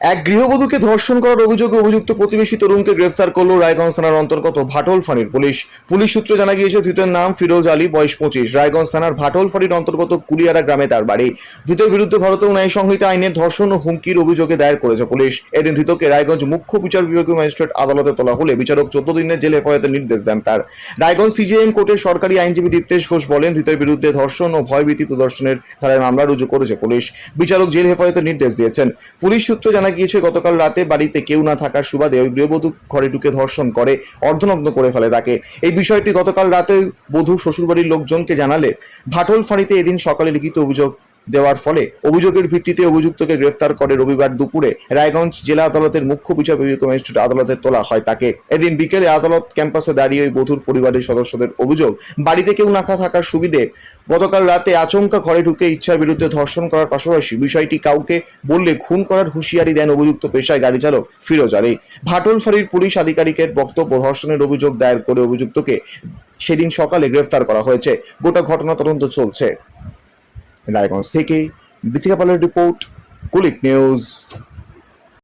এক গৃহবধূকে ধর্ষণ করার অভিযোগে অভিযুক্ত প্রতিবেশী তরুণকে গ্রেফতার করল রায়গঞ্জ থানার অন্তর্গত ভাটল ফাঁড়ির পুলিশ। পুলিশ সূত্রে জানা গিয়েছে, ধৃতের নাম ফিরোজ আলী, বয়স পঁচিশ। রায়গঞ্জ থানার ভাটল ফাঁড়ির অন্তর্গত কুলিয়ারা গ্রামে তার বাড়ি। ধৃতের বিরুদ্ধে ভারতীয় ন্যায় সংহিতা আইনের ধর্ষণ ও হুমকির অভিযোগে দায়ের করেছে পুলিশ। এদিন ধৃতকে রায়গঞ্জ মুখ্য বিচার বিভাগীয় ম্যাজিস্ট্রেট আদালতে তোলা হলে বিচারক চোদ্দ দিনের জেল হেফাজতের নির্দেশ দেন তার। রায়গঞ্জ সিজিএম কোর্টের সরকারি আইনজীবী দীপ্তেশ ঘোষ বলেন, ধৃতের বিরুদ্ধে ধর্ষণ ও ভয়ভীতি প্রদর্শনের ধারায় মামলা রুজু করেছে পুলিশ। বিচারক জেল হেফাজতের নির্দেশ দিয়েছেন। পুলিশ সূত্রে জানা গিয়েছে, গতকাল রাতে বাড়িতে কেউ না থাকার সুবাদে ওই গৃহবধূ ঘরে ঢুকে ধর্ষণ করে, অর্ধনগ্ন করে ফেলে তাকে। এই বিষয়টি গতকাল রাতে বধূ শ্বশুরবাড়ির লোকজনকে জানালে ভাটল ফাঁড়িতে এদিন সকালে লিখিত অভিযোগ দেওয়ার ফলে অভিযোগের ভিত্তিতে অভিযুক্তকে গ্রেফতার করে রবিবার দুপুরে রায়গঞ্জ জেলা আদালতের মুখ্য বিচার বিভাগীয় ম্যাজিস্ট্রেট আদালতে তোলা হয় তাকে। এদিন বিকেলে আদালত ক্যাম্পাসে দাঁড়িয়ে ওই বধূর পরিবারের সদস্যদের অভিযোগ, বাড়িতে কেউ না থাকার সুবিধে গতকাল রাতে আচমকা ঘরে ঢুকে ইচ্ছার বিরুদ্ধে ধর্ষণ করার পাশাপাশি বিষয়টি কাউকে বললে খুন করার হুঁশিয়ারি দেন অভিযুক্ত পেশায় গাড়ি চালক ফিরোজ আলী। ভাটল ফাঁড়ির পুলিশ আধিকারিকের বক্তব্য ধর্ষণের অভিযোগ দায়ের করে অভিযুক্তকে সেদিন সকালে গ্রেফতার করা হয়েছে। গোটা ঘটনা তদন্ত চলছে। রায়গঞ্জ থেকে দীপিকা পালের রিপোর্ট কুলিক নিউজ